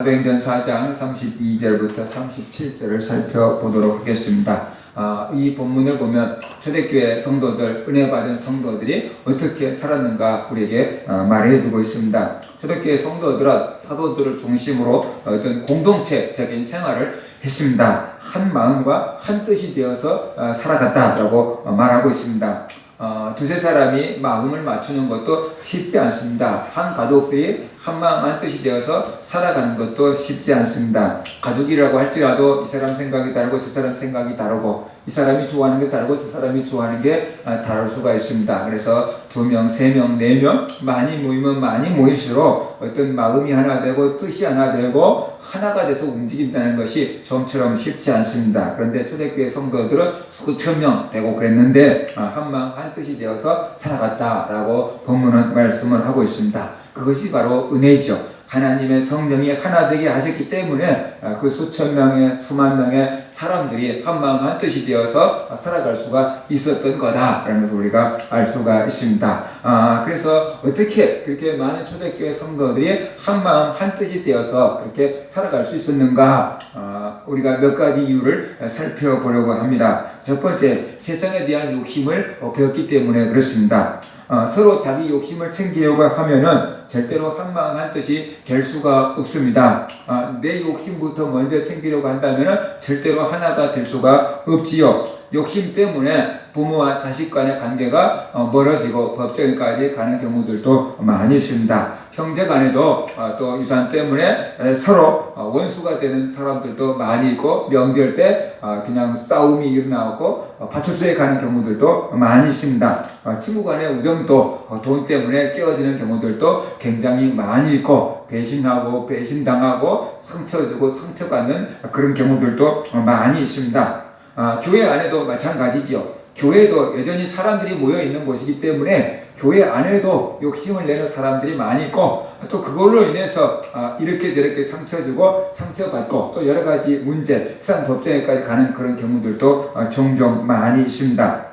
사도행전 4장 32절부터 37절을 살펴보도록 하겠습니다. 아, 이 본문을 보면 초대교회 성도들, 은혜 받은 성도들이 어떻게 살았는가 우리에게 어, 말해주고 있습니다. 초대교회 성도들은 사도들을 중심으로 어떤 공동체적인 생활을 했습니다. 한 마음과 한 뜻이 되어서 어, 살아갔다라고 어, 말하고 있습니다. 어, 두세 사람이 마음을 맞추는 것도 쉽지 않습니다. 한 가족들이 한 마음 한 뜻이 되어서 살아가는 것도 쉽지 않습니다. 가족이라고 할지라도 이 사람 생각이 다르고 저 사람 생각이 다르고 이 사람이 좋아하는 게 다르고 저 사람이 좋아하는 게 아, 다를 수가 있습니다. 그래서 두 명, 세 명, 네 명 많이 모이면 많이 모일수록 어떤 마음이 하나 되고 뜻이 하나 되고 하나가 돼서 움직인다는 것이 좀처럼 쉽지 않습니다. 그런데 초대교회 성도들은 수천 명 되고 그랬는데 아, 한 마음 한 뜻이 되어서 살아갔다라고 본문은 말씀을 하고 있습니다. 그것이 바로 은혜죠. 하나님의 성령이 하나 되게 하셨기 때문에 아, 그 수천 명의 수만 명의 사람들이 한 마음 한 뜻이 되어서 살아갈 수가 있었던 거다라는 것을 우리가 알 수가 있습니다. 아, 그래서 어떻게 그렇게 많은 초대교회 성도들이 한 마음 한 뜻이 되어서 그렇게 살아갈 수 있었는가? 아, 우리가 몇 가지 이유를 살펴보려고 합니다. 첫 번째, 세상에 대한 욕심을 어, 배웠기 때문에 그렇습니다. 어, 서로 자기 욕심을 챙기려고 하면은 절대로 한 마음 한 뜻이 될 수가 없습니다. 아, 내 욕심부터 먼저 챙기려고 한다면은 절대로 하나가 될 수가 없지요. 욕심 때문에 부모와 자식 간의 관계가 어, 멀어지고 법정까지 가는 경우들도 많이 있습니다. 형제 간에도 어, 또 유산 때문에 에, 서로 어, 원수가 되는 사람들도 많이 있고 명절 때 어, 그냥 싸움이 일어나고 어, 파출소에 가는 경우들도 많이 있습니다. 어, 친구 간의 우정도 어, 돈 때문에 깨어지는 경우들도 굉장히 많이 있고 배신하고 배신당하고 상처 주고 상처받는 그런 경우들도 어, 많이 있습니다. 아, 교회 안에도 마찬가지지요. 교회도 여전히 사람들이 모여 있는 곳이기 때문에 교회 안에도 욕심을 내는 사람들이 많이 있고 또 그걸로 인해서 아, 이렇게 저렇게 상처 주고 상처받고 또 여러 가지 문제, 세상 법정에까지 가는 그런 경우들도 어, 종종 많이 있습니다.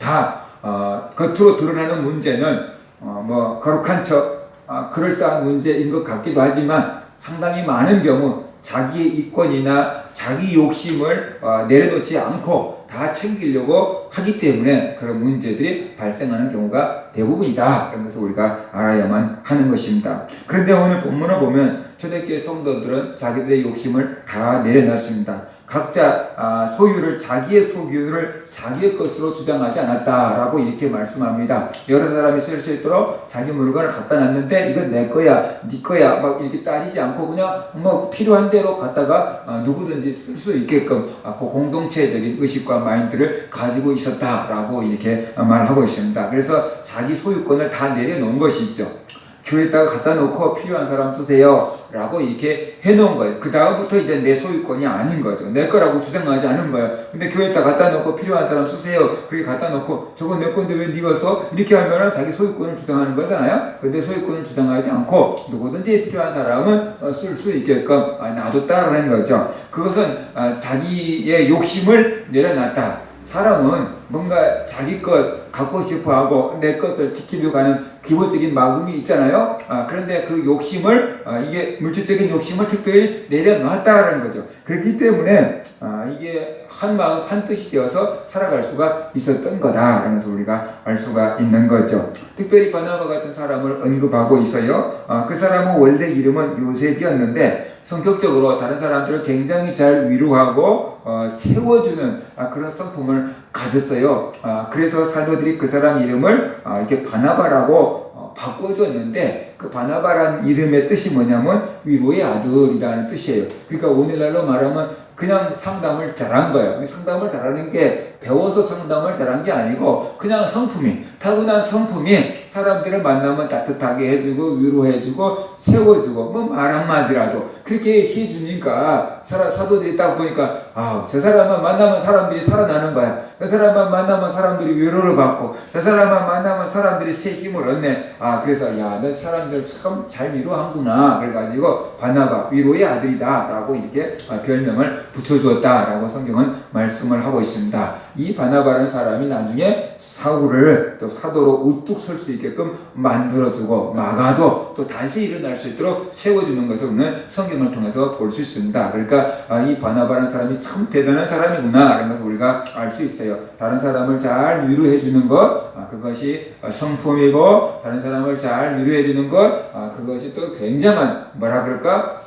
다 어, 겉으로 드러나는 문제는 어, 뭐 거룩한 척 아, 그럴싸한 문제인 것 같기도 하지만 상당히 많은 경우 자기의 이권이나 자기 욕심을 어, 내려놓지 않고 다 챙기려고 하기 때문에 그런 문제들이 발생하는 경우가 대부분이다. 것을 우리가 알아야만 하는 것입니다. 그런데 오늘 본문을 보면 초대교회 성도들은 자기들의 욕심을 다 내려놨습니다. 각자 아, 소유를 자기의 소유를 자기의 것으로 주장하지 않았다라고 이렇게 말씀합니다. 여러 사람이 쓸 수 있도록 자기 물건을 갖다 놨는데 이건 내 거야, 네 거야 막 이렇게 따지지 않고 그냥 뭐 필요한 대로 갖다가 아, 누구든지 쓸 수 있게끔 아, 그 공동체적인 의식과 마인드를 가지고 있었다라고 이렇게 말하고 있습니다. 그래서 자기 소유권을 다 내려놓은 것이 있죠. 교회에다가 갖다 놓고 필요한 사람 쓰세요. 라고 이렇게 해놓은 거예요. 그 다음부터 이제 내 소유권이 아닌 거죠. 내 거라고 주장하지 않은 거예요. 근데 교회에다 갖다 놓고 필요한 사람 쓰세요. 그렇게 갖다 놓고 저거 내 건데 왜 네가 써? 이렇게 하면은 자기 소유권을 주장하는 거잖아요. 근데 소유권을 주장하지 않고 누구든지 필요한 사람은 어, 쓸수 있게끔 아, 놔뒀다라는 거죠. 그것은 아, 자기의 욕심을 내려놨다. 사람은 뭔가 자기 것 갖고 싶어 하고 내 것을 지키려고 하는 기본적인 마음이 있잖아요. 아, 그런데 그 욕심을, 아, 이게 물질적인 욕심을 특별히 내려놨다라는 거죠. 그렇기 때문에, 아, 이게 한 마음, 한 뜻이 되어서 살아갈 수가 있었던 거다라는 것을 우리가 알 수가 있는 거죠. 특별히 바나바 같은 사람을 언급하고 있어요. 아, 그 사람은 원래 이름은 요셉이었는데, 성격적으로 다른 사람들을 굉장히 잘 위로하고 어, 세워주는 아, 그런 성품을 가졌어요. 아, 그래서 사도들이 그 사람 이름을 아, 이렇게 바나바라고 어, 바꿔줬는데 그 바나바란 이름의 뜻이 뭐냐면 위로의 아들이라는 뜻이에요. 그러니까 오늘날로 말하면 그냥 상담을 잘한 거예요. 상담을 잘하는 게 배워서 상담을 잘한 게 아니고 그냥 성품이 타고난 성품이 사람들을 만나면 따뜻하게 해주고 위로해주고 세워주고 뭐 말 한마디라도 그렇게 해주니까 사람 사도들이 딱 보니까 아저 사람만 만나면 사람들이 살아나는 거야. 저 사람만 만나면 사람들이 위로를 받고 저 사람만 만나면 사람들이 새 힘을 얻네. 아 그래서 야너 사람들 참 잘 위로하구나. 그래가지고 바나바 위로의 아들이다라고 이렇게 아, 별명을 붙여주었다라고 성경은 말씀을 하고 있습니다. 이 바나바라는 사람이 나중에 사울을 또 사도로 우뚝 설 수 있게끔 만들어주고 마가도 또 다시 일어날 수 있도록 세워주는 것을 우리는 성경을 통해서 볼 수 있습니다. 그러니까 아, 이 바나바라는 사람이 참 대단한 사람이구나 라는 것을 우리가 알 수 있어요. 다른 사람을 잘 위로해 주는 것 아, 그것이 성품이고 다른 사람을 잘 위로해 주는 것 아, 그것이 또 굉장한 뭐라 그럴까?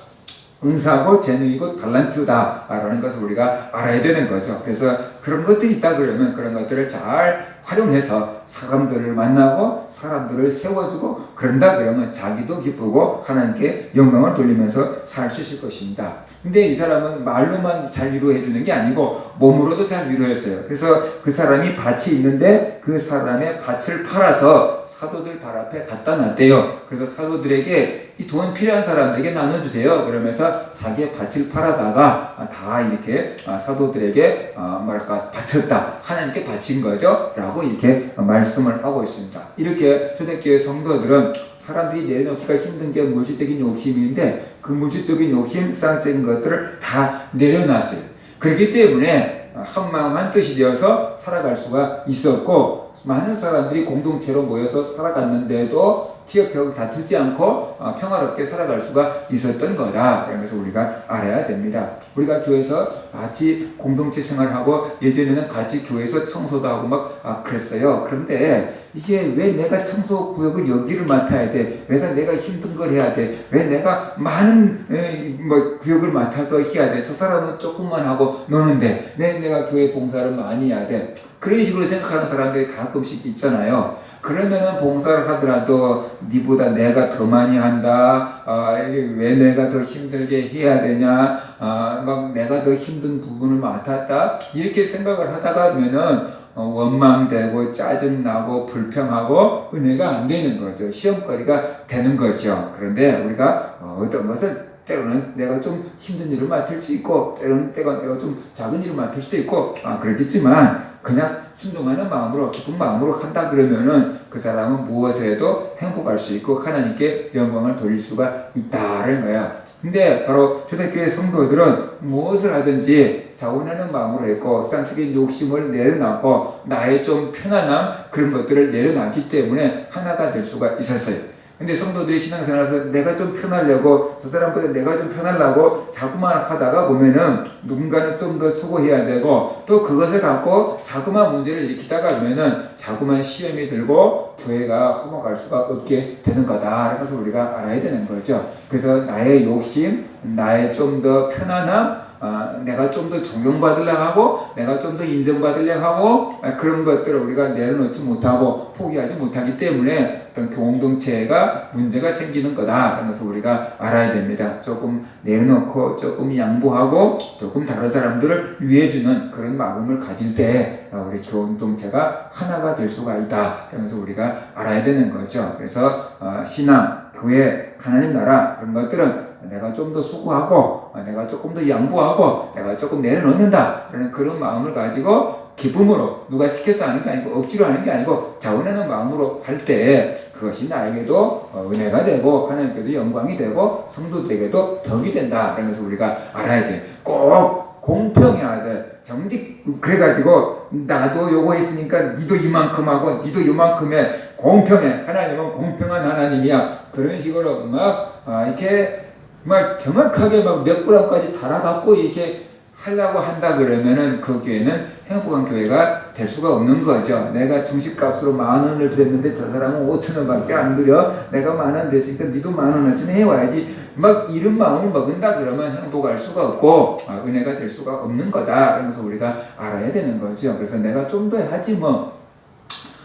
은사고 재능이고 달란트다라는 것을 우리가 알아야 되는 거죠. 그래서 그런 것들이 있다 그러면 그런 것들을 잘 활용해서 사람들을 만나고 사람들을 세워주고 그런다 그러면 자기도 기쁘고 하나님께 영광을 돌리면서 살 수 있을 것입니다. 근데 이 사람은 말로만 잘 위로해 주는 게 아니고 몸으로도 잘 위로했어요. 그래서 그 사람이 밭이 있는데 그 사람의 밭을 팔아서 사도들 발 앞에 갖다 놨대요. 그래서 사도들에게 이 돈 필요한 사람들에게 나눠주세요. 그러면서 자기의 밭을 팔아다가 다 이렇게 사도들에게 어, 뭐랄까 바쳤다. 하나님께 바친 거죠. 라고 이렇게 말씀을 하고 있습니다. 이렇게 초대교회 성도들은 사람들이 내려놓기가 힘든 게 물질적인 욕심인데 그 물질적인 욕심, 쌍적인 것들을 다 내려놨어요. 그렇기 때문에 한 마음 한 뜻이 되어서 살아갈 수가 있었고 많은 사람들이 공동체로 모여서 살아갔는데도 티격태격 다투지 않고 평화롭게 살아갈 수가 있었던 거다. 그런 것을 우리가 알아야 됩니다. 우리가 교회에서 같이 공동체 생활하고 예전에는 같이 교회에서 청소도 하고 막 아, 그랬어요. 그런데 이게 왜 내가 청소 구역을 여기를 맡아야 돼? 왜 내가 힘든 걸 해야 돼? 왜 내가 많은 에, 뭐 구역을 맡아서 해야 돼? 저 사람은 조금만 하고 노는데 내 내가 교회 봉사를 많이 해야 돼? 그런 식으로 생각하는 사람들이 가끔씩 있잖아요. 그러면은 봉사를 하더라도 니보다 내가 더 많이 한다. 아, 왜 내가 더 힘들게 해야 되냐? 아, 막 내가 더 힘든 부분을 맡았다. 이렇게 생각을 하다가 면은 어, 원망되고 짜증나고 불평하고 은혜가 안 되는 거죠. 시험거리가 되는 거죠. 그런데 우리가 어, 어떤 것은 때로는 내가 좀 힘든 일을 맡을 수 있고 때로는 때가 내가 좀 작은 일을 맡을 수도 있고 아 그렇겠지만 그냥 순종하는 마음으로 기쁜 마음으로 한다 그러면은 그 사람은 무엇을 해도 행복할 수 있고 하나님께 영광을 돌릴 수가 있다는 거야. 근데 바로 초대교회 성도들은 무엇을 하든지 자원하는 마음으로 했고 쌍적인 욕심을 내려놨고 나의 좀 편안함 그런 것들을 내려놨기 때문에 하나가 될 수가 있었어요. 근데 성도들이 신앙생활에서 내가 좀 편하려고 저 사람보다 내가 좀 편하려고 자꾸만 하다가 보면은 누군가는 좀 더 수고해야 되고 또 그것을 갖고 자꾸만 문제를 일으키다가 보면은 자꾸만 시험이 들고 교회가 허먹할 수가 없게 되는 거다. 그래서 우리가 알아야 되는 거죠. 그래서 나의 욕심, 나의 좀 더 편안함, 아, 내가 좀 더 존경받으려고 하고 내가 좀 더 인정받으려고 하고 아, 그런 것들을 우리가 내려놓지 못하고 포기하지 못하기 때문에 어떤 공동체가 문제가 생기는 거다 라는 것을 우리가 알아야 됩니다. 조금 내려놓고 조금 양보하고 조금 다른 사람들을 위해주는 그런 마음을 가질 때 아, 우리 공동체가 하나가 될 수가 있다. 그래서 우리가 알아야 되는 거죠. 그래서 어, 신앙, 교회, 하나님 나라 그런 것들은 내가 좀 더 수고하고 내가 조금 더 양보하고 내가 조금 내려놓는다. 그런 그런 마음을 가지고 기쁨으로 누가 시켜서 하는 게 아니고 억지로 하는 게 아니고 자원하는 마음으로 할 때 그것이 나에게도 어, 은혜가 되고 하나님께도 영광이 되고 성도들에게도 덕이 된다. 그런 것을 우리가 알아야 돼. 꼭 공평해야 돼. 정직 그래가지고 나도 요거 했으니까 니도 이만큼 하고 니도 이만큼 해. 공평해. 하나님은 공평한 하나님이야. 그런 식으로 막 아, 이렇게 막 정확하게 막 몇 그램까지 달아갖고 이렇게 하려고 한다 그러면은 그 교회는 행복한 교회가 될 수가 없는 거죠. 내가 중식값으로 만 원을 드렸는데 저 사람은 5천 원밖에 안 드려. 내가 만 원 됐으니까 니도 만 원어치는 해와야지. 막 이런 마음을 먹은다 그러면 행복할 수가 없고 아, 은혜가 될 수가 없는 거다. 그러면서 우리가 알아야 되는 거죠. 그래서 내가 좀 더 하지 뭐.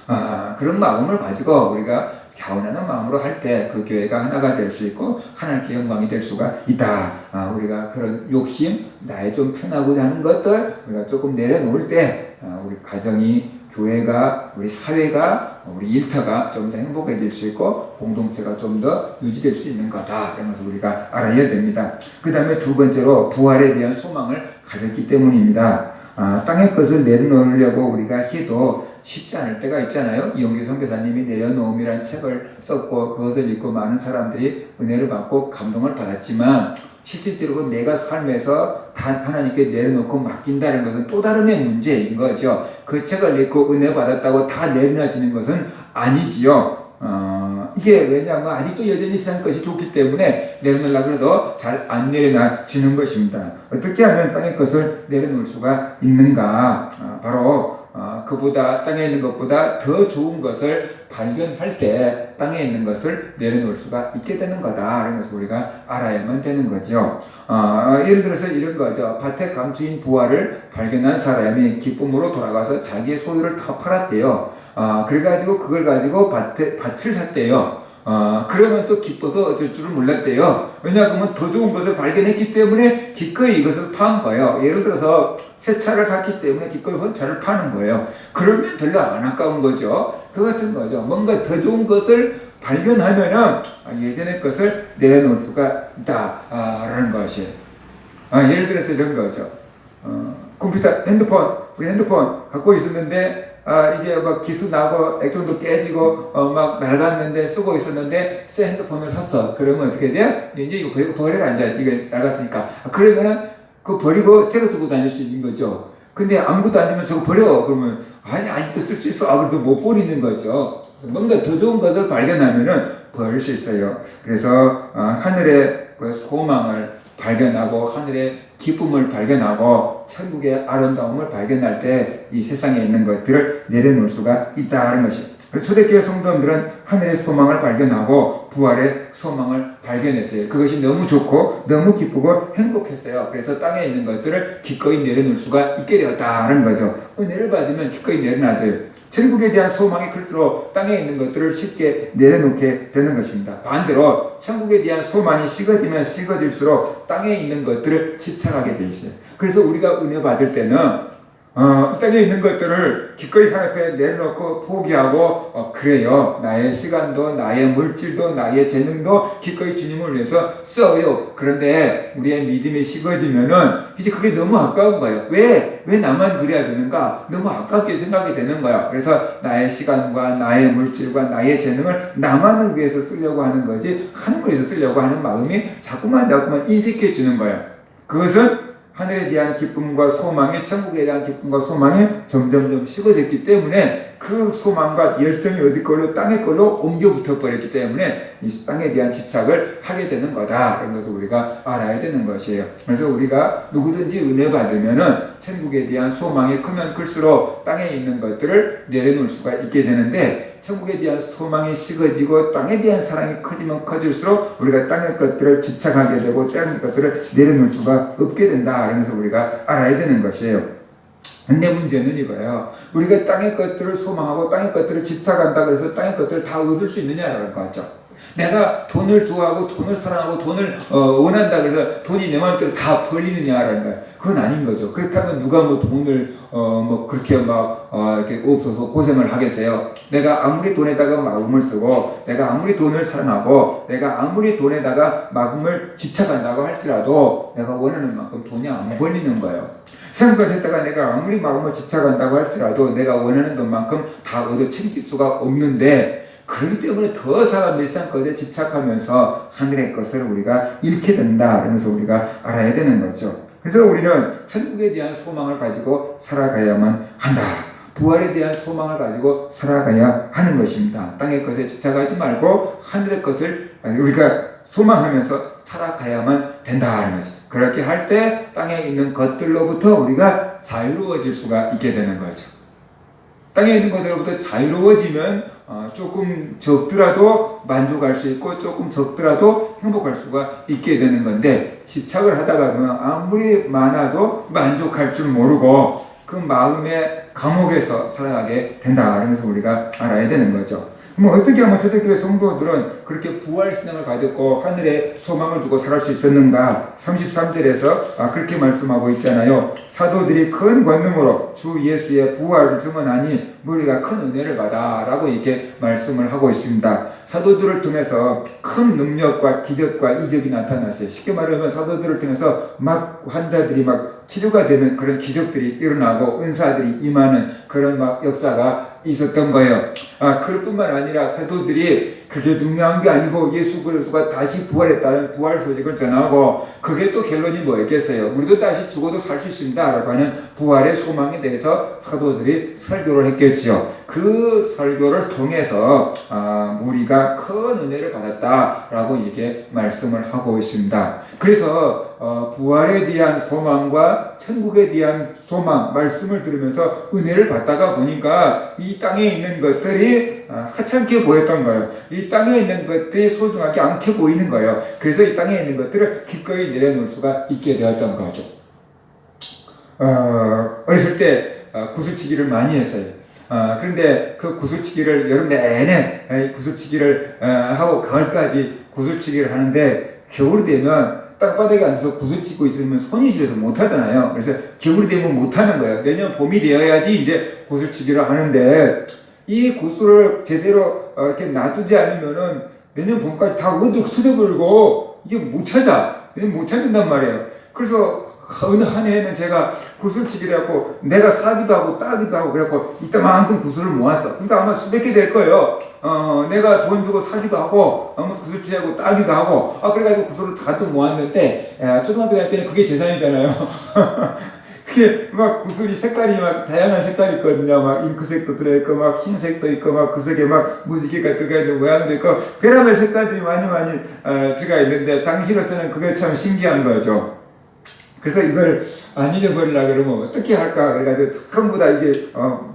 아, 그런 마음을 가지고 우리가 자원하는 마음으로 할 때 그 교회가 하나가 될 수 있고 하나님께 영광이 될 수가 있다. 아, 우리가 그런 욕심, 나의 좀 편하고자 하는 것들 우리가 조금 내려놓을 때 아, 우리 가정이 교회가 우리 사회가 우리 일터가 좀 더 행복해질 수 있고 공동체가 좀 더 유지될 수 있는 거다. 것을 우리가 알아야 됩니다. 그 다음에 두 번째로 부활에 대한 소망을 가졌기 때문입니다. 아, 땅의 것을 내려놓으려고 우리가 해도 쉽지 않을 때가 있잖아요. 이용규 선교사님이 내려놓음이라는 책을 썼고 그것을 읽고 많은 사람들이 은혜를 받고 감동을 받았지만 실질적으로 내가 삶에서 단 하나님께 내려놓고 맡긴다는 것은 또 다른의 문제인 거죠. 그 책을 읽고 은혜 받았다고 다 내려놔지는 것은 아니지요. 어, 이게 왜냐하면 아직도 여전히 세상 것이 좋기 때문에 내려놓으려고 해도 잘 안 내려놔지는 것입니다. 어떻게 하면 땅의 것을 내려놓을 수가 있는가? 아, 바로 어, 그보다 땅에 있는 것보다 더 좋은 것을 발견할 때 땅에 있는 것을 내려놓을 수가 있게 되는 거다. 이런 것을 우리가 알아야만 되는 거죠. 어, 예를 들어서 이런 거죠. 밭에 감추인 부화를 발견한 사람이 기쁨으로 돌아가서 자기의 소유를 다 팔았대요. 어, 그래가지고 그걸 가지고 밭에, 밭을 샀대요. 어, 그러면서 기뻐서 어쩔 줄을 몰랐대요. 왜냐하면 더 좋은 것을 발견했기 때문에 기꺼이 이것을 판 거예요. 예를 들어서 새 차를 샀기 때문에 기꺼이 헌차를 파는 거예요. 그러면 별로 안 아까운 거죠. 그 같은 거죠. 뭔가 더 좋은 것을 발견하면은 아, 예전의 것을 내려놓을 수가 있다라는 것이에요. 아, 예를 들어서 이런 거죠. 어, 컴퓨터, 핸드폰, 우리 핸드폰 갖고 있었는데 아, 이제 막 기수 나고 액정도 깨지고 어, 막 낡았는데 쓰고 있었는데 새 핸드폰을 샀어. 그러면 어떻게 돼? 이제 이거 버리고 버려라 이제 이게 낡았으니까. 아, 그러면은 그 버리고 새거 들고 다닐 수 있는 거죠. 근데 아무것도 안 되면 저거 버려. 그러면 아니 아직도 쓸 수 있어. 아, 그래서 못 버리는 거죠. 뭔가 더 좋은 것을 발견하면은 버릴 수 있어요. 그래서 어, 하늘의 그 소망을 발견하고 하늘의 기쁨을 발견하고 천국의 아름다움을 발견할 때 이 세상에 있는 것들을 내려놓을 수가 있다는 것이. 그래서 초대교회 성도들은 하늘의 소망을 발견하고 부활의 소망을 발견했어요. 그것이 너무 좋고 너무 기쁘고 행복했어요. 그래서 땅에 있는 것들을 기꺼이 내려놓을 수가 있게 되었다는 거죠. 은혜를 받으면 기꺼이 내려놔줘요. 천국에 대한 소망이 클수록 땅에 있는 것들을 쉽게 내려놓게 되는 것입니다. 반대로 천국에 대한 소망이 식어지면 식어질수록 땅에 있는 것들을 집착하게 돼 있어요. 그래서 우리가 은혜 받을 때는 어, 이 땅에 있는 것들을 기꺼이 하나님 앞에 내려놓고 포기하고 어, 그래요. 나의 시간도 나의 물질도 나의 재능도 기꺼이 주님을 위해서 써요. 그런데 우리의 믿음이 식어지면은 이제 그게 너무 아까운 거예요. 왜? 왜 나만 그래야 되는가? 너무 아깝게 생각이 되는 거야. 그래서 나의 시간과 나의 물질과 나의 재능을 나만을 위해서 쓰려고 하는 거지 하나님을 위해서 쓰려고 하는 마음이 자꾸만 자꾸만 인식해지는 거예요. 그것은 하늘에 대한 기쁨과 소망이 천국에 대한 기쁨과 소망이 점점점 식어졌기 때문에 그 소망과 열정이 어디 걸로 땅의 걸로 옮겨 붙어 버렸기 때문에 이 땅에 대한 집착을 하게 되는 거다. 그런 것을 우리가 알아야 되는 것이에요. 그래서 우리가 누구든지 은혜 받으면은 천국에 대한 소망이 크면 클수록 땅에 있는 것들을 내려놓을 수가 있게 되는데 천국에 대한 소망이 식어지고 땅에 대한 사랑이 커지면 커질수록 우리가 땅의 것들을 집착하게 되고 땅의 것들을 내려놓을 수가 없게 된다. 그래서 우리가 알아야 되는 것이에요. 근데 문제는 이거예요. 우리가 땅의 것들을 소망하고 땅의 것들을 집착한다 그래서 땅의 것들을 다 얻을 수 있느냐라는 거죠. 내가 돈을 좋아하고 돈을 사랑하고 돈을 어, 원한다 그래서 돈이 내 마음대로 다 벌리느냐라는 거예요. 그건 아닌 거죠. 그렇다면 누가 뭐 돈을 어, 뭐 그렇게 막 어, 이렇게 없어서 고생을 하겠어요. 내가 아무리 돈에다가 마음을 쓰고 내가 아무리 돈을 사랑하고 내가 아무리 돈에다가 마음을 집착한다고 할지라도 내가 원하는 만큼 돈이 안 벌리는 거예요. 것에다가 내가 아무리 마음을 집착한다고 할지라도 내가 원하는 것만큼 다 얻어 챙길 수가 없는데 그렇기 때문에 더 사람들이 세상 것에 집착하면서 하늘의 것을 우리가 잃게 된다. 그러면서 우리가 알아야 되는 거죠. 그래서 우리는 천국에 대한 소망을 가지고 살아가야만 한다. 부활에 대한 소망을 가지고 살아가야 하는 것입니다. 땅의 것에 집착하지 말고 하늘의 것을 우리가 소망하면서 살아가야만 거죠. 그렇게 할 때 땅에 있는 것들로부터 우리가 자유로워질 수가 있게 되는 거죠. 땅에 있는 것들로부터 자유로워지면 어, 조금 적더라도 만족할 수 있고 조금 적더라도 행복할 수가 있게 되는 건데 집착을 하다가 보면 아무리 많아도 만족할 줄 모르고 그 마음의 감옥에서 살아가게 된다. 그러면서 우리가 알아야 되는 거죠. 뭐 어떻게 하면 초대교회 성도들은 그렇게 부활 신앙을 가졌고 하늘에 소망을 두고 살아갈 수 있었는가? 33절에서 아, 그렇게 말씀하고 있잖아요. 사도들이 큰 권능으로 주 예수의 부활을 증언하니 우리가 큰 은혜를 받아 라고 이렇게 말씀을 하고 있습니다. 사도들을 통해서 큰 능력과 기적과 이적이 나타났어요. 쉽게 말하면 사도들을 통해서 막 환자들이 막 치료가 되는 그런 기적들이 일어나고 은사들이 임하는 그런 막 역사가 있었던 거예요. 아, 그뿐만 아니라 사도들이 그게 중요한 게 아니고 예수 그리스도가 다시 부활했다는 부활 소식을 전하고 그게 또 결론이 뭐였겠어요? 우리도 다시 죽어도 살 수 있습니다라고 하는 부활의 소망에 대해서 사도들이 설교를 했겠지요. 그 설교를 통해서 아, 우리가 큰 은혜를 받았다라고 이렇게 말씀을 하고 있습니다. 그래서 어, 부활에 대한 소망과 천국에 대한 소망 말씀을 들으면서 은혜를 받다가 보니까 이 땅에 있는 것들이 아, 하찮게 보였던 거예요. 이 땅에 있는 것들이 소중하게 않게 보이는 거예요. 그래서 이 땅에 있는 것들을 기꺼이 내려놓을 수가 있게 되었던 거죠. 어, 어렸을 때 어, 구슬치기를 많이 했어요. 어, 그런데 그 구슬치기를 여름 내내 에, 구슬치기를 어, 하고 가을까지 구슬치기를 하는데 겨울이 되면 땅바닥에 앉아서 구슬치고 있으면 손이 시려서 못하잖아요. 그래서 겨울이 되면 못하는 거예요. 내년 봄이 되어야지 이제 구슬치기를 하는데 이 구슬을 제대로 어, 이렇게 놔두지 않으면은 내년 봄까지 다 어디 흩어져버리고 이게 못 찾아. 못 찾는단 말이에요. 그래서 어느 한 해에는 제가 구슬치기를 해갖고 내가 사기도 하고 따기도 하고 그래갖고 이따만큼 구슬을 모았어. 그러니까 아마 수백 개 될 거예요. 어, 내가 돈 주고 사기도 하고 아마 구슬치기하고 따기도 하고 아 그래가지고 구슬을 다또 모았는데 야, 초등학교 다닐 때는 그게 재산이잖아요. 그게 막 구슬이 색깔이 막 다양한 색깔이 있거든요. 막 잉크색도 들어있고 막 흰색도 있고 막그 속에 막 무지개가 들어가 있는 모양도 있고 별의별 색깔들이 많이 많이 어, 들어가 있는데 당시로서는 그게 참 신기한 거죠. 그래서 이걸 안 잊어버리려 그러면 어떻게 할까 그래가지고 전부 다 이게 어,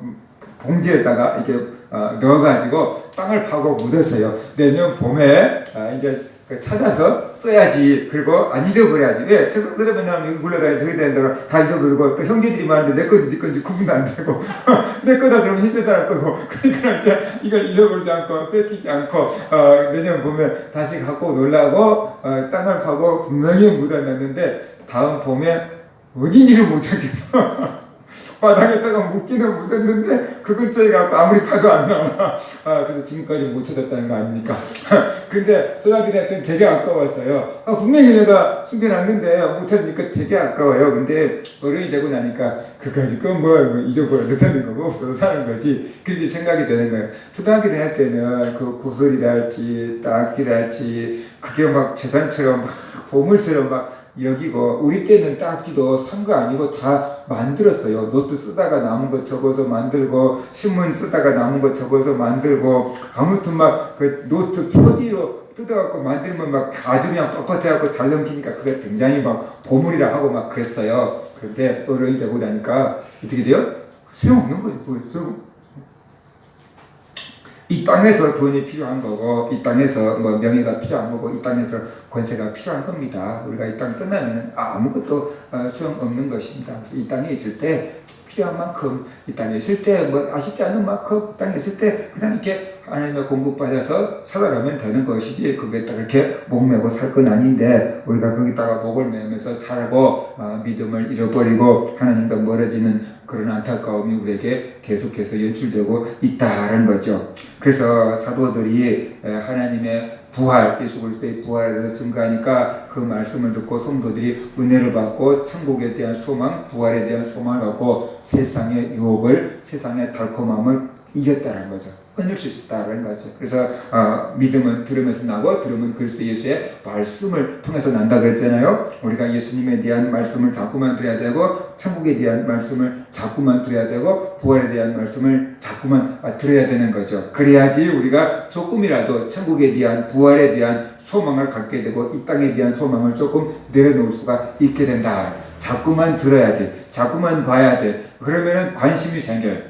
봉지에다가 이렇게 어, 넣어가지고 땅을 파고 묻었어요. 내년 봄에 아, 이제 그 찾아서 써야지 그리고 안 잊어버려야지 왜 책상들에 맨날 여기 굴러다니 저기 다니다가 다 잊어버리고 또 형제들이 많은데 내 건지 네 건지 구분도 안 되고 내 거다 그러면 사람 거고 그러니까 이걸 잊어버리지 않고 뺏기지 않고 어, 내년 봄에 다시 갖고 놀라고 어, 땅을 파고 분명히 묻어놨는데 다음 봄에 어딘지를 못 찾겠어. 바닥에다가 묻기는 묻었는데 그 근처에 가고 아무리 파도 안 나와. 아, 그래서 지금까지 못 찾았다는 거 아닙니까? 근데 초등학교 다닐 되게 아까웠어요. 아, 분명히 내가 숨겨놨는데 못 찾으니까 되게 아까워요. 근데 어른이 되고 나니까 그까지 그뭐 잊어버려 못하는 거고 없어서 사는 거지. 그렇게 생각이 되는 거예요. 초등학교 다닐 때는 그 구슬이랄지 딱지랄지 그게 막 재산처럼 막 보물처럼 막 여기고 우리 때는 딱지도 산 거 아니고 다 만들었어요. 노트 쓰다가 남은 거 적어서 만들고 신문 쓰다가 남은 거 적어서 만들고 아무튼 막 그 노트 표지로 뜯어갖고 만들면 막 아주 그냥 뻣뻣해갖고 잘 넘기니까 그게 굉장히 막 보물이라 하고 막 그랬어요. 그런데 어른이 되고 나니까 어떻게 돼요? 소용없는 거예요. 뭐 소용 이 땅에서 돈이 필요한 거고 이 땅에서 뭐 명예가 필요한 거고 이 땅에서 권세가 필요한 겁니다. 우리가 이땅 끝나면은 아무것도 어, 소용 없는 것입니다. 그래서 이 땅에 있을 때 필요한 만큼 이 땅에 있을 때 뭐 아쉽지 않은 만큼 이 땅에 있을 때 그냥 이렇게 하나님의 공급받아서 살아가면 되는 것이지 딱 이렇게 목매고 살 건 아닌데 우리가 거기다가 목을 매면서 살고 어, 믿음을 잃어버리고 하나님과 멀어지는 그런 안타까움이 우리에게 계속해서 연출되고 있다는 거죠. 그래서 사도들이 하나님의 부활, 예수 그리스도의 부활에 대해서 증거하니까 그 말씀을 듣고 성도들이 은혜를 받고 천국에 대한 소망, 부활에 대한 소망을 갖고 세상의 유혹을, 세상의 달콤함을 이겼다는 거죠. 끊을 수 있었다는 거죠. 그래서 어, 믿음은 들으면서 나고 들으면 그리스도 예수의 말씀을 통해서 난다 그랬잖아요. 우리가 예수님에 대한 말씀을 자꾸만 들어야 되고 천국에 대한 말씀을 자꾸만 들어야 되고 부활에 대한 말씀을 자꾸만 아, 들어야 되는 거죠. 그래야지 우리가 조금이라도 천국에 대한 부활에 대한 소망을 갖게 되고 이 땅에 대한 소망을 조금 내려놓을 수가 있게 된다. 자꾸만 들어야 돼. 자꾸만 봐야 돼. 그러면은 관심이 생겨요.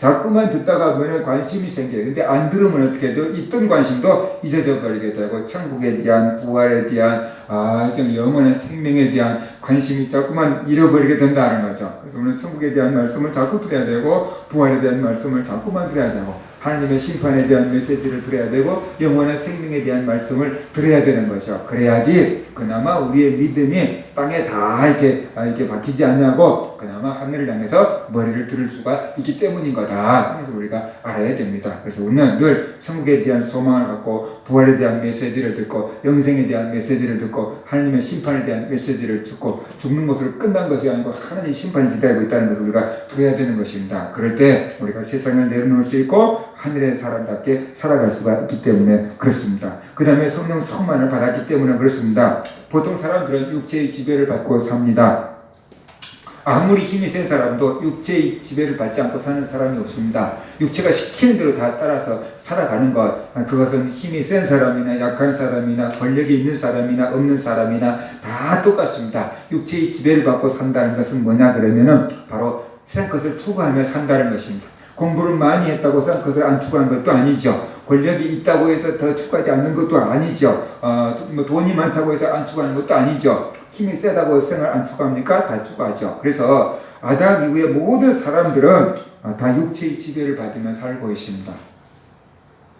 자꾸만 듣다가 보면 관심이 생겨요. 근데 안 들으면 어떻게 돼요? 있던 관심도 잊어져 버리게 되고, 천국에 대한, 부활에 대한, 아, 이제 영원한 생명에 대한 관심이 자꾸만 잃어버리게 된다는 거죠. 그래서 우리는 천국에 대한 말씀을 자꾸 들어야 되고, 부활에 대한 말씀을 자꾸만 들어야 되고, 하나님의 심판에 대한 메시지를 들어야 되고 영원한 생명에 대한 말씀을 들어야 되는 거죠. 그래야지 그나마 우리의 믿음이 땅에 다 이렇게 아, 이렇게 박히지 않냐고 그나마 하늘을 향해서 머리를 들을 수가 있기 때문인 거다. 그래서 우리가 알아야 됩니다. 그래서 우리는 늘 천국에 대한 소망을 갖고 부활에 대한 메시지를 듣고 영생에 대한 메시지를 듣고 하나님의 심판에 대한 메시지를 듣고 죽는 것으로 끝난 것이 아니고 하나님의 심판이 기다리고 있다는 것을 우리가 들어야 되는 것입니다. 그럴 때 우리가 세상을 내려놓을 수 있고 하늘의 사람답게 살아갈 수가 있기 때문에 그렇습니다. 그 다음에 성령 충만을 받았기 때문에 그렇습니다. 보통 사람들은 육체의 지배를 받고 삽니다. 아무리 힘이 센 사람도 육체의 지배를 받지 않고 사는 사람이 없습니다. 육체가 시키는 대로 다 따라서 살아가는 것, 그것은 힘이 센 사람이나 약한 사람이나 권력이 있는 사람이나 없는 사람이나 다 똑같습니다. 육체의 지배를 받고 산다는 것은 뭐냐 그러면은 바로 센 것을 추구하며 산다는 것입니다. 공부를 많이 했다고 센 것을 안 추구한 것도 아니죠. 권력이 있다고 해서 더 추구하지 않는 것도 아니죠. 어, 뭐 돈이 많다고 해서 안 추구하는 것도 아니죠. 힘이 세다고 생을 안 추구합니까? 다 추구하죠. 그래서 아담 이후의 모든 사람들은 어, 다 육체의 지배를 받으며 살고 있습니다.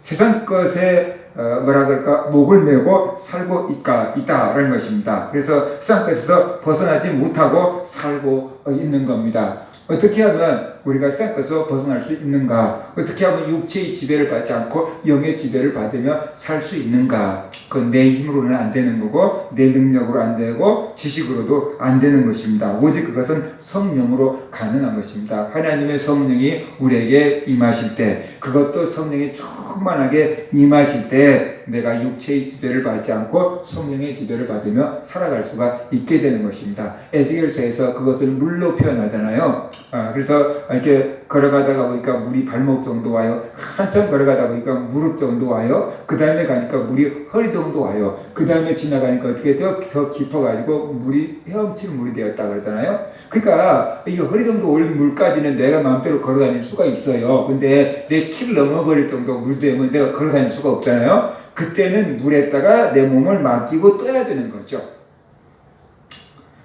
세상 것에 어, 뭐라 그럴까 목을 메고 살고 있다 있다라는 것입니다. 그래서 세상 것에서 벗어나지 못하고 살고 있는 겁니다. 어떻게 하면 우리가 쌩까서 벗어날 수 있는가? 어떻게 하면 육체의 지배를 받지 않고 영의 지배를 받으며 살 수 있는가? 그건 내 힘으로는 안 되는 거고 내 능력으로 안 되고 지식으로도 안 되는 것입니다. 오직 그것은 성령으로 가능한 것입니다. 하나님의 성령이 우리에게 임하실 때 그것도 성령이 충만하게 임하실 때 내가 육체의 지배를 받지 않고 성령의 지배를 받으며 살아갈 수가 있게 되는 것입니다. 에스겔서에서 그것을 물로 표현하잖아요. 아, 그래서 이렇게 걸어가다가 보니까 물이 발목 정도 와요. 한참 걸어가다 보니까 무릎 정도 와요. 그 다음에 가니까 물이 허리 정도 와요. 그 다음에 지나가니까 어떻게 더, 더 깊어가지고 물이 헤엄치는 물이 되었다 그러잖아요. 그러니까 이 허리 정도 올 물까지는 내가 마음대로 걸어다닐 수가 있어요. 근데 내 키를 넘어버릴 정도 물 되면 내가 걸어다닐 수가 없잖아요. 그때는 물에다가 내 몸을 맡기고 떠야 되는 거죠.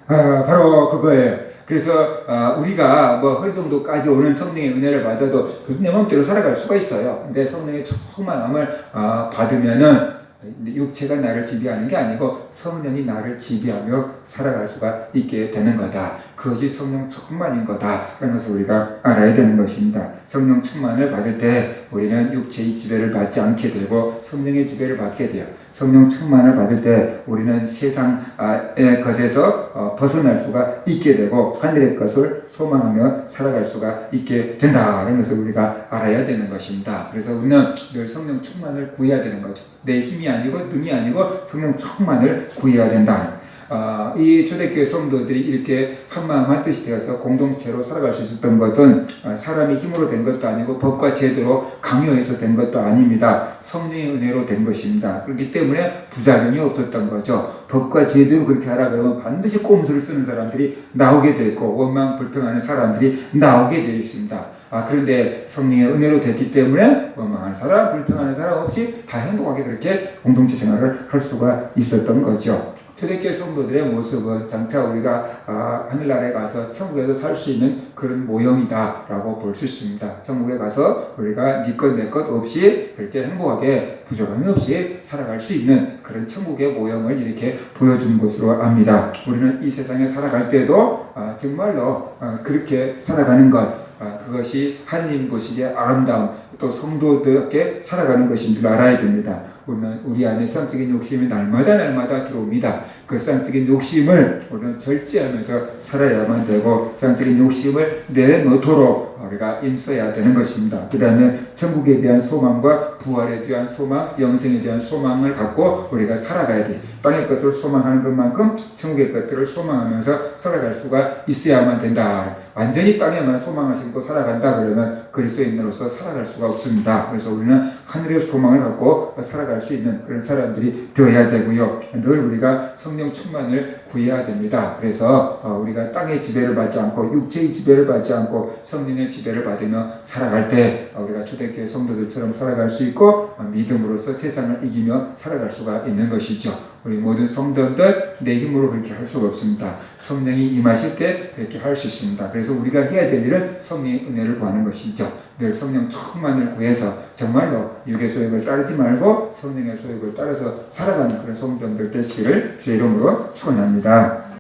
아, 바로 그거예요. 그래서 어, 우리가 뭐 허리 정도까지 오는 성령의 은혜를 받아도 내 마음대로 살아갈 수가 있어요. 근데 성령의 충만함을 어, 받으면은 육체가 나를 지배하는 게 아니고 성령이 나를 지배하며 살아갈 수가 있게 되는 거다. 그것이 성령 충만인 거다라는 것을 우리가 알아야 되는 것입니다. 성령 충만을 받을 때 우리는 육체의 지배를 받지 않게 되고 성령의 지배를 받게 돼요. 성령 충만을 받을 때 우리는 세상의 것에서 어, 벗어날 수가 있게 되고 하늘의 것을 소망하며 살아갈 수가 있게 된다는 것을 우리가 알아야 되는 것입니다. 그래서 우리는 늘 성령 충만을 구해야 되는 거죠. 내 힘이 아니고 능이 아니고 성령 충만을 구해야 된다. 어, 이 초대교회 성도들이 이렇게 한마음 한뜻이 되어서 공동체로 살아갈 수 있었던 것은 어, 사람의 힘으로 된 것도 아니고 법과 제도로 강요해서 된 것도 아닙니다. 성령의 은혜로 된 것입니다. 그렇기 때문에 부작용이 없었던 거죠. 법과 제도로 그렇게 하라 그러면 반드시 꼼수를 쓰는 사람들이 나오게 되고 원망 불평하는 사람들이 나오게 되어 있습니다. 아, 그런데 성령의 은혜로 됐기 때문에 원망하는 사람, 불평하는 사람 없이 다 행복하게 그렇게 공동체 생활을 할 수가 있었던 거죠. 초대교회 성도들의 모습은 장차 우리가 아, 하늘나라에 가서 천국에서 살 수 있는 그런 모형이다라고 볼 수 있습니다. 천국에 가서 우리가 네것내 것 없이 그렇게 행복하게 부족함이 없이 살아갈 수 있는 그런 천국의 모형을 이렇게 보여주는 것으로 압니다. 우리는 이 세상에 살아갈 때도 아, 정말로 아, 그렇게 살아가는 것 아, 그것이 하나님 보시기에 아름다운 또 성도들께 살아가는 것인 줄 알아야 됩니다. 우리는 우리 안에 쌍적인 욕심이 날마다 날마다 들어옵니다. 그 쌍적인 욕심을 우리는 절제하면서 살아야만 되고 쌍적인 욕심을 내놓도록 우리가 임써야 되는 것입니다. 그 다음에 천국에 대한 소망과 부활에 대한 소망, 영생에 대한 소망을 갖고 우리가 살아가야 돼. 땅의 것을 소망하는 것만큼 천국의 것들을 소망하면서 살아갈 수가 있어야만 된다. 완전히 땅에만 소망을 심고 살아간다 그러면 그리스도인으로서 살아갈 수가 없습니다. 그래서 우리는 하늘의 소망을 갖고 살아갈 수 있는 그런 사람들이 되어야 되고요. 늘 우리가 성령 충만을 구해야 됩니다. 그래서 어, 우리가 땅의 지배를 받지 않고 육체의 지배를 받지 않고 성령의 지배를 받으며 살아갈 때 어, 우리가 초대교회 성도들처럼 살아갈 수 있고 어, 믿음으로써 세상을 이기며 살아갈 수가 있는 것이죠. 우리 모든 성도들 내 힘으로 그렇게 할 수가 없습니다. 성령이 임하실 때 그렇게 할 수 있습니다. 그래서 우리가 해야 될 일은 성령의 은혜를 구하는 것이죠. 늘 성령 충만을 구해서 정말로 육의 소욕을 따르지 말고 성령의 소욕을 따라서 살아가는 그런 성도들 되시기를 주의 이름으로 축원합니다.